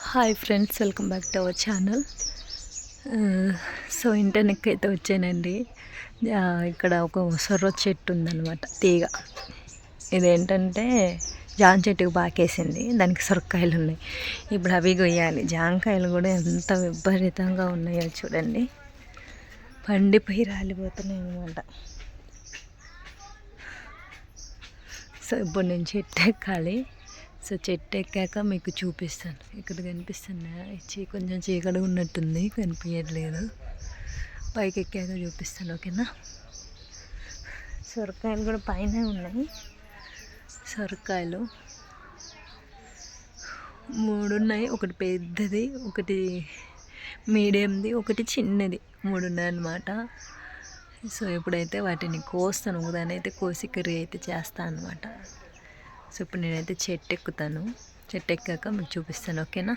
Hi friends welcome back to our channel so ఇంటర్నెక్ అయితే వచ్చానండి. ఇక్కడ ఒక సొర్ర చెట్టు ఉందన్నమాట తీగ. ఇదేంటంటే జామ చెట్టుకు బాకేసింది దానికి సొరకాయలు ఉన్నాయి. ఇప్పుడు అవి కొయ్యాలి. జామకాయలు కూడా ఎంత విపరీతంగా ఉన్నాయో చూడండి. పండిపోయి రాలిపోతున్నాయి అనమాట సో ఇప్పుడు నేను చెట్టు ఎక్కాలి. సో చెట్టు ఎక్కాక మీకు చూపిస్తాను. ఇక్కడ కనిపిస్తున్నా చీ కొంచెం చీకటి ఉన్నట్టుంది కనిపించట్లేదు పైకి ఎక్కాక చూపిస్తాను ఓకేనా? సొరకాయలు కూడా పైన ఉన్నాయి. సొరకాయలు మూడు ఉన్నాయి. ఒకటి పెద్దది ఒకటి మీడియంది ఒకటి చిన్నది. మూడు ఉన్నాయన్నమాట. సో ఇప్పుడైతే వాటిని కోస్తాను దాని అయితే కోసి కర్రీ అయితే చేస్తాను అనమాట సో ఇప్పుడు నేనైతే చెట్టు ఎక్కుతాను చెట్టు ఎక్కాక మీకు చూపిస్తాను ఓకేనా?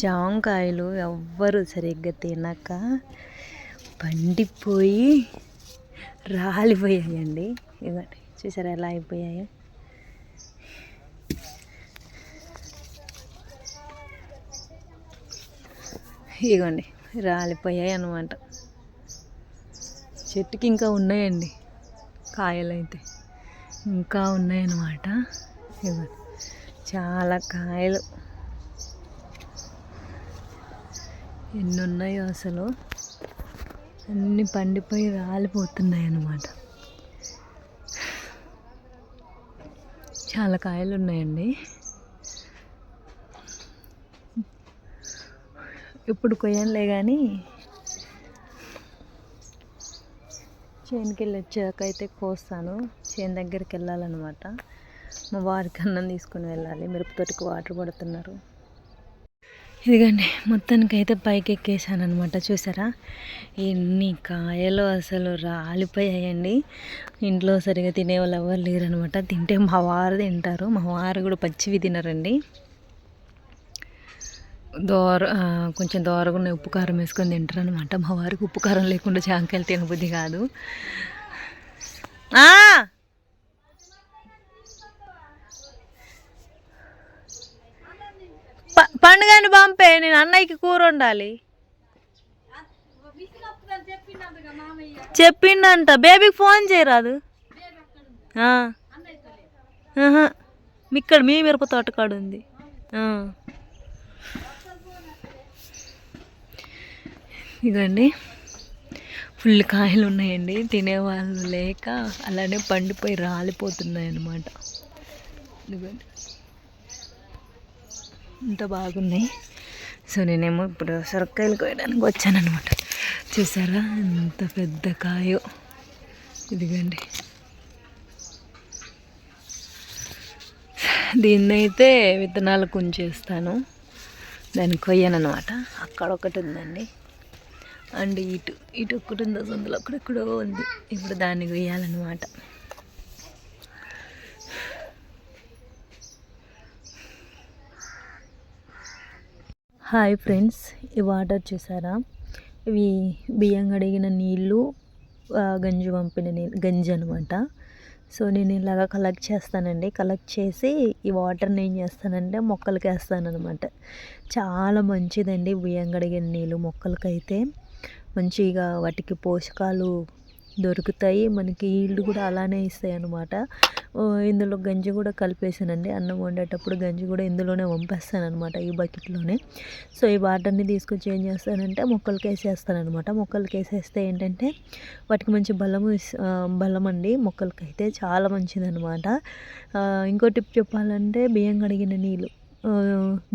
జామకాయలు ఎవ్వరు సరిగ్గా తినక పండిపోయి రాలిపోయాయండి. ఇవ్వండి చూసారా ఎలా అయిపోయాయో? ఇగోండి రాలిపోయాయి అన్నమాట. చెట్టుకి ఇంకా ఉన్నాయండి కాయలు అయితే ఇంకా ఉన్నాయన్నమాట. చాలా కాయలు. ఎన్ని ఉన్నాయో అసలు. అన్నీ పండిపోయి రాలిపోతున్నాయి అన్నమాట చాలా కాయలు ఉన్నాయండి. ఇప్పుడు కొయ్యంలే కానీ చేనుకి వెళ్ళి వచ్చాక అయితే కోస్తాను. చేను దగ్గరికి వెళ్ళాలన్నమాట మా వారికి అన్నం తీసుకుని వెళ్ళాలి. మిరపతోటికి వాటర్ పడుతున్నారు. ఇదిగండి మొత్తానికి అయితే పైకి ఎక్కేసాను అనమాట చూసారా? ఎన్ని కాయలు అసలు రాలిపోయాయండి. ఇంట్లో సరిగా తినే వాళ్ళు ఎవరు లేరనమాట తింటే మా వారు తింటారు. మా వారు కూడా పచ్చివి తినరండి. దోర కొంచెం దోరగా ఉప్పు కారం వేసుకొని తింటారు అనమాట మా వారికి ఉప్పు కారం లేకుండా జాంకాయలు తినబుద్ధి కాదు. ప- పండుగని పంపే నేను అన్నయ్యకి కూర ఉండాలి చెప్పిండంట బేబీకి ఫోన్ చేయరాదు. ఆ. ఇక్కడ మీ మిరప తోట కాడ ఉంది ఇదండి. ఫుల్ కాయలు ఉన్నాయండి. తినేవాళ్ళు లేక అలానే పండిపోయి రాలిపోతున్నాయి అన్నమాట ఇదిగోండి. ఇంత బాగున్నాయి. సో నేనేమో ఇప్పుడు సొరకాయలు కోయడానికి వచ్చానమాట చూసారా? ఎంత పెద్ద కాయో. ఇదిగండి. దీన్నైతే విత్తనాలు కుంచేస్తాను. దాన్ని కొయ్యనమాట అక్కడ ఒకటి ఉందండి. అండ్ ఇటు ఇటు ఒక్కటి ఉంది అందులో అక్కడెక్కడో ఉంది. ఇప్పుడు దాన్ని వేయాలన్నమాట. హాయ్ ఫ్రెండ్స్ ఈ వాటర్ చూసారా ఇవి బియ్యం కడిగిన నీళ్ళు గంజి పంపిన నీళ్ళు గంజి అనమాట సో నేను ఇలాగ కలెక్ట్ చేస్తానండి. కలెక్ట్ చేసి ఈ వాటర్ని ఏం చేస్తానంటే మొక్కలకి వేస్తాను అనమాట చాలా మంచిదండి బియ్యం కడిగిన నీళ్ళు మొక్కలకైతే. మంచిగా వాటికి పోషకాలు దొరుకుతాయి. మనకి ఈల్డ్ కూడా అలానే ఇస్తాయి అనమాట ఇందులో గంజి కూడా కలిపేసానండి అన్నం వండేటప్పుడు గంజి కూడా ఇందులోనే వంపేస్తాను అనమాట ఈ బకెట్లోనే. సో ఈ వాటర్ని తీసుకొచ్చి ఏం చేస్తానంటే మొక్కలకి వేసేస్తాను అనమాట మొక్కలకి వేసేస్తే ఏంటంటే వాటికి మంచి బలము బలం అండి మొక్కలకైతే చాలా మంచిది అనమాట ఇంకో టిప్ చెప్పాలంటే బియ్యం కడిగిన నీళ్ళు.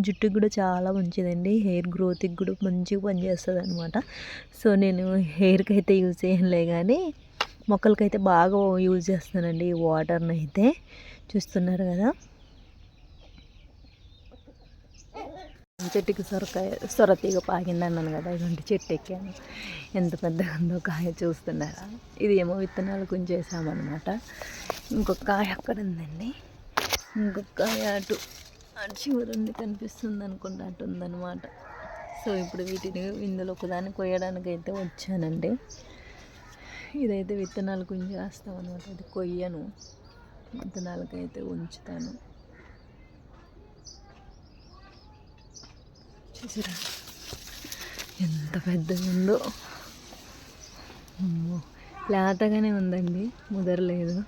జుట్టుకి కూడా చాలా మంచిదండి. హెయిర్ గ్రోత్కి కూడా మంచిగా పనిచేస్తుంది అనమాట సో నేను హెయిర్కి అయితే యూజ్ చేయలే కానీ మొక్కలకైతే బాగా యూజ్ చేస్తానండి ఈ వాటర్ని అయితే. చూస్తున్నారు కదా? చెట్టుకి సొరకాయ సొరతీగ పాకిందన్నాను కదా ఇలాంటి చెట్టు ఎక్కాను. ఎంత పెద్దగా ఉందో కాయ చూస్తున్నారా? ఇది ఏమో విత్తనాలు కుంచేసామన్నమాట ఇంకొక కాయ అక్కడ ఉందండి. ఇంకొక కాయ అటు చివరుండి చివరి ఉంది కనిపిస్తుంది అనుకుంటా అటు సో ఇప్పుడు వీటిని ఇందులో ఒకదాన్ని కొయ్యడానికి అయితే వచ్చానండి. ఇదైతే విత్తనాలు కుంచేస్తాం అనమాట అది కొయ్యను. విత్తనాలకైతే ఉంచుతాను. చూసారా? ఎంత పెద్దగా ఉందో. లేతగానే ఉందండి. ముదరలేదు.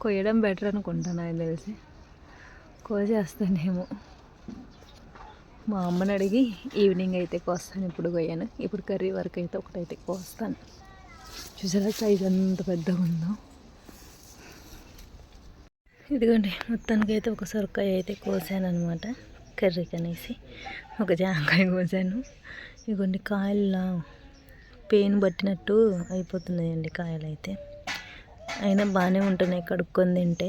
కొయ్యడం బెటర్ అనుకుంటా నాకు తెలిసి. కోసేస్తానేమో. మా అమ్మని అడిగి ఈవినింగ్ అయితే కోస్తాను ఇప్పుడు కొయ్యాను. ఇప్పుడు కర్రీ వరకు అయితే ఒకటైతే కోస్తాను. చూసారా సైజ్ అంత పెద్దగా ఉందో? ఇదిగోండి మొత్తానికి అయితే ఒక సొరకాయ అయితే కోసాను అనమాట కర్రీ కనేసి. ఒక జామకాయ కోసాను. ఇదిగోండి కాయలు పెయిన్ పట్టినట్టు అయిపోతున్నాయండి కాయలు అయితే అయినా బాగానే ఉంటున్నాయి కడుక్కొని తింటే.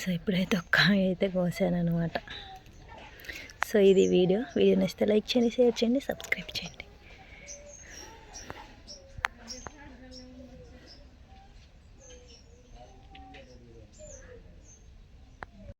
సో ఇప్పుడైతే ఒక్క అయితే కోసాను అనమాట సో ఇది వీడియో. వీడియో నచ్చితే లైక్ చేయండి షేర్ చేయండి సబ్స్క్రైబ్ చేయండి.